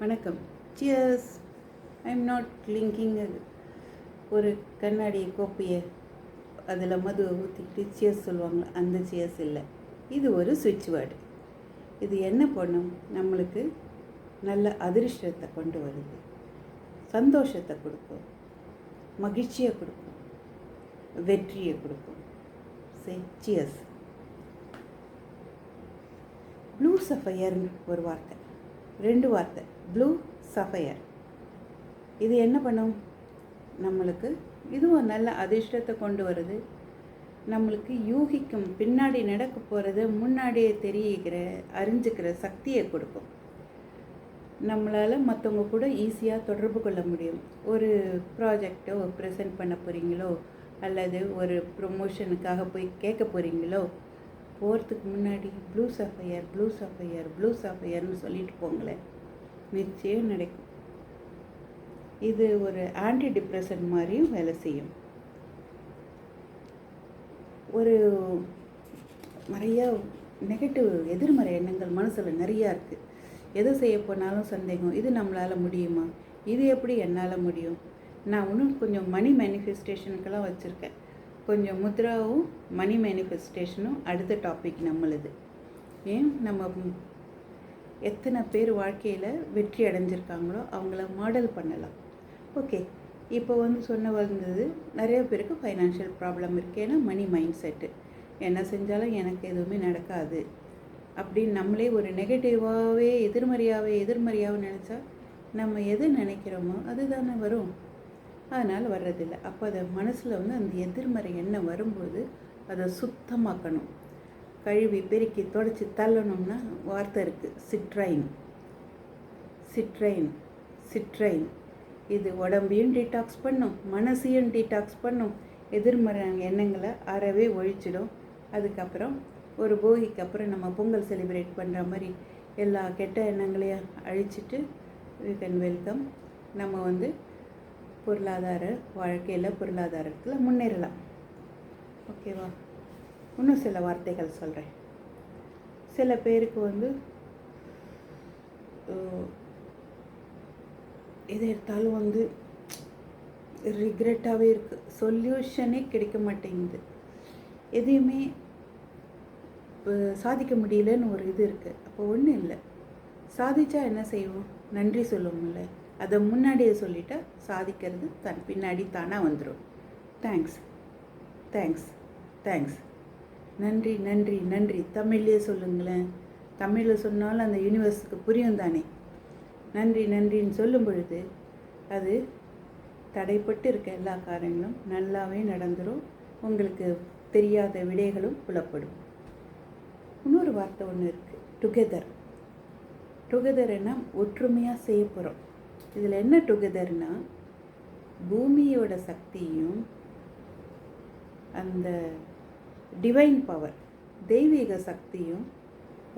வணக்கம். Cheers I am not clinking ஒரு கண்ணாடி கோப்பையை அதில் மதுவை ஊற்றிக்கிட்டு சியர்ஸ் சொல்லுவாங்க. அந்த சியர்ஸ் இல்லை. இது ஒரு சுவிட்ச் வேர்டு இது என்ன பண்ணும்? நம்மளுக்கு நல்ல அதிர்ஷ்டத்தை கொண்டு வருது. சந்தோஷத்தை கொடுக்கும். மகிழ்ச்சியை கொடுக்கும். வெற்றியை கொடுக்கும். சே சியர்ஸ் ப்ளூ சஃபையர்னு ஒரு வார்த்தை. ரெண்டு வார்த்தை. ப்ளூ சஃபையர் இது என்ன பண்ணும்? நம்மளுக்கு இதுவும் நல்ல அதிர்ஷ்டத்தை கொண்டு வருது. நம்மளுக்கு யூகிக்கும் பின்னாடி நடக்க போகிறது முன்னாடியே தெரியிக்கிற அறிஞ்சுக்கிற சக்தியை கொடுக்கும். நம்மளால் மற்றவங்க கூட ஈஸியாக தொடர்பு கொள்ள முடியும். ஒரு ப்ராஜெக்டோ ப்ரெசென்ட் பண்ண போகிறீங்களோ அல்லது ஒரு ப்ரொமோஷனுக்காக போய் கேட்க போகிறீங்களோ போகிறதுக்கு முன்னாடி blue sapphire blue sapphire blue சஃபையர்னு சொல்லிட்டு போங்களேன். நிச்சயம் நடக்கும். இது ஒரு ஆன்டி டிப்ரெஷன் மாதிரியும் வேலை செய்யும். ஒரு நிறைய நெகட்டிவ் எதிர்மறை எண்ணங்கள் மனசில் நிறையா இருக்குது எது செய்ய போனாலும் சந்தேகம் இது நம்மளால் முடியுமா? இது எப்படி என்னால் முடியும்? நான் இன்னும் கொஞ்சம் மணி மேனிஃபெஸ்டேஷனுக்கெல்லாம் வச்சுருக்கேன். கொஞ்சம் முத்ராவும் மணி மேனிஃபெஸ்டேஷனும் அடுத்த டாபிக் நம்மளுது. ஏன்? நம்ம எத்தனை பேர் வாழ்க்கையில் வெற்றி அடைஞ்சிருக்காங்களோ அவங்கள மாடல் பண்ணலாம். ஓகே இப்போ வந்து சொன்ன வந்தது நிறைய பேருக்கு ஃபைனான்ஷியல் ப்ராப்ளம் இருக்குது ஏன்னா மணி மைண்ட் செட்டு என்ன செஞ்சாலும் எனக்கு எதுவுமே நடக்காது. அப்படின்னு நம்மளே ஒரு நெகட்டிவாகவே எதிர்மறையாகவே எதிர்மறையாகவே நினச்சா நம்ம எது நினைக்கிறோமோ அதுதானே வரும். அதனால் வர்றதில்லை. அப்போ அதை மனசில் வந்து அந்த எதிர்மறை எண்ணம் வரும்போது அதை சுத்தமாக்கணும். கழுவி பெருக்கி தொடச்சி தள்ளணும்னா வார்த்தை இருக்குது சிட்ரைன். சிட்ரைன். சிட்ரைன். இது உடம்பையும் டீடாக்ஸ் பண்ணும் மனசையும் டீடாக்ஸ் பண்ணும். எதிர்மறை எண்ணங்களை அறவே ஒழிச்சிடும். அதுக்கப்புறம் ஒரு போகிக்கு அப்புறம் நம்ம பொங்கல் செலிப்ரேட் பண்ணுற மாதிரி எல்லா கெட்ட எண்ணங்களையும் அழிச்சிட்டு யூ கேன் வெல்கம் நம்ம வந்து பொருளாதார வாழ்க்கையில் பொருளாதாரத்தில் முன்னேறலாம். ஓகேவா இன்னும் சில வார்த்தைகள் சொல்கிறேன் சில பேருக்கு வந்து எதை எடுத்தாலும் வந்து ரிக்ரெட்டாகவே இருக்குது சொல்யூஷனே கிடைக்க மாட்டேங்குது. எதையுமே சாதிக்க முடியலன்னு ஒரு இது இருக்குது அப்போ ஒன்றும் இல்லை. சாதிச்சா என்ன செய்வோம்? நன்றி சொல்லுவோம்ல. அதை முன்னாடியே சொல்லிட்டா சாதிக்கிறது தன் பின்னாடி தானாக வந்துடும் தேங்க்ஸ் தேங்க்ஸ் தேங்க்ஸ் நன்றி நன்றி நன்றி. தமிழ்லேயே சொல்லுங்களேன். தமிழில் சொன்னாலும் அந்த யூனிவர்ஸுக்கு புரியும் தானே நன்றி நன்றின்னு சொல்லும் பொழுது அது தடைப்பட்டு இருக்க எல்லா காரியங்களும் நல்லாவே நடந்துடும் உங்களுக்கு தெரியாத விடைகளும் புலப்படும். இன்னொரு வார்த்தை ஒன்று இருக்குது டுகெதர் டுகெதர்னா ஒற்றுமையாக செய்ய போகிறோம் இதில் என்ன டுகெதர்னா பூமியோட சக்தியும் அந்த டிவைன் பவர் தெய்வீக சக்தியும்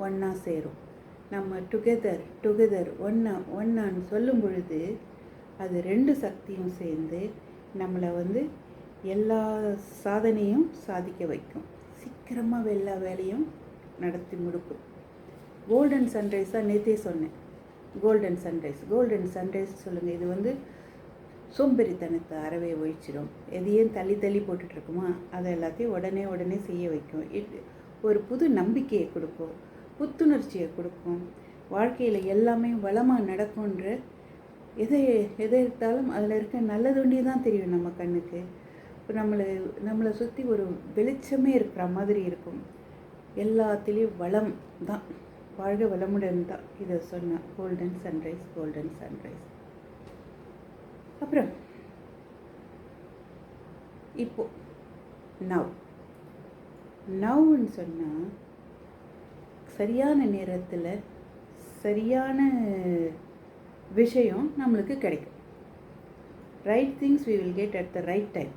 ஒன்றா சேரும். நம்ம டுகெதர் டுகெதர் ஒன்றா ஒன்றான்னு சொல்லும் பொழுது அது ரெண்டு சக்தியும் சேர்ந்து நம்மளை வந்து எல்லா சாதனையும் சாதிக்க வைக்கும். சீக்கிரமாக எல்லா வேலையும் நடத்தி முடிக்கும். கோல்டன் சன்ரைஸாக நேற்றே சொன்னேன். கோல்டன் சன்ரைஸ் கோல்டன் சன்ரைஸ் சொல்லுங்கள் இது வந்து சோம்பேறித்தனத்தை அறவே ஒழிச்சிடும் எதையும் தள்ளி தள்ளி போட்டுட்ருக்குமா அதை எல்லாத்தையும் உடனே உடனே செய்ய வைக்கும். இட் ஒரு புது நம்பிக்கையை கொடுக்கும் புத்துணர்ச்சியை கொடுக்கும். வாழ்க்கையில் எல்லாமே வளமாக நடக்கும்ன்ற எதை எதை எடுத்தாலும் அதில் இருக்க நல்லதுண்டே தான் தெரியும் நம்ம கண்ணுக்கு. இப்போ நம்மளை நம்மளை சுற்றி ஒரு வெளிச்சமே இருக்கிற மாதிரி இருக்கும். எல்லாத்துலேயும் வளம் தான். வாழ்க வளமுடன் தான். இதை சொன்னேன் கோல்டன் சன்ரைஸ் கோல்டன் சன்ரைஸ் அப்புறம் இப்போ நவ் நவ்னு சொன்னால் சரியான நேரத்தில் சரியான விஷயம் நம்மளுக்கு கிடைக்கும். Right things we will get at the right time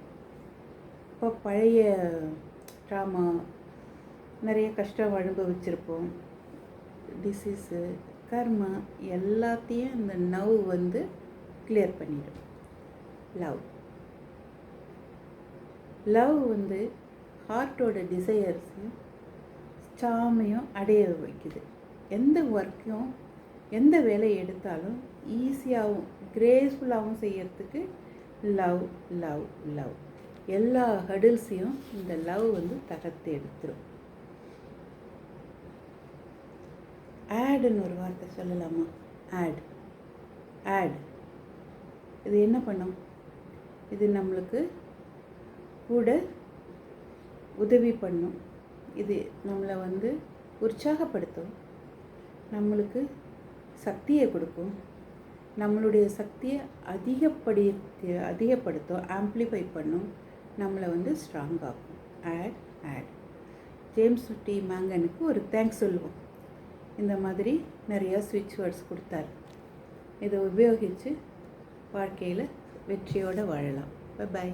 இப்போ பழைய ட்ராமா நிறைய கஷ்டம் அனுபவிச்சிருப்போம். டிசீஸு கர்மா எல்லாத்தையும் இந்த நவ் வந்து கிளியர் பண்ணிடும். லவ். லவ் வந்து ஹார்ட்டோட டிசையர்ஸையும் சாமையும் அடைய வைக்குது. எந்த ஒர்க்கையும் எந்த வேலையை எடுத்தாலும் ஈஸியாகவும் கிரேஸ்ஃபுல்லாகவும் செய்யறதுக்கு லவ் லவ் லவ். எல்லா ஹடில்ஸையும் இந்த லவ் வந்து தகர்த்து எடுத்துரும். ஆடுன்னு ஒரு வார்த்தை சொல்லலாமா? ஆட் ஆட் இது என்ன பண்ணும்? இது நம்மளுக்கு கூட உதவி பண்ணும். இது நம்மளை வந்து உற்சாகப்படுத்தும். நம்மளுக்கு சக்தியை கொடுக்கும். நம்மளுடைய சக்தியை அதிகப்படி அதிகப்படுத்தும் ஆம்ப்ளிஃபை பண்ணும். நம்மளை வந்து ஸ்ட்ராங் ஆகும் ஆட் ஆட் ஜேம்ஸ் டி மேங்கனுக்கு ஒரு தேங்க்ஸ் சொல்லுவோம். இந்த மாதிரி நிறையா ஸ்விட்ச் வேர்ட்ஸ் கொடுத்தாரு. இதை உபயோகித்து வாழ்க்கையில் வெற்றியோடு வாழலாம். பாய்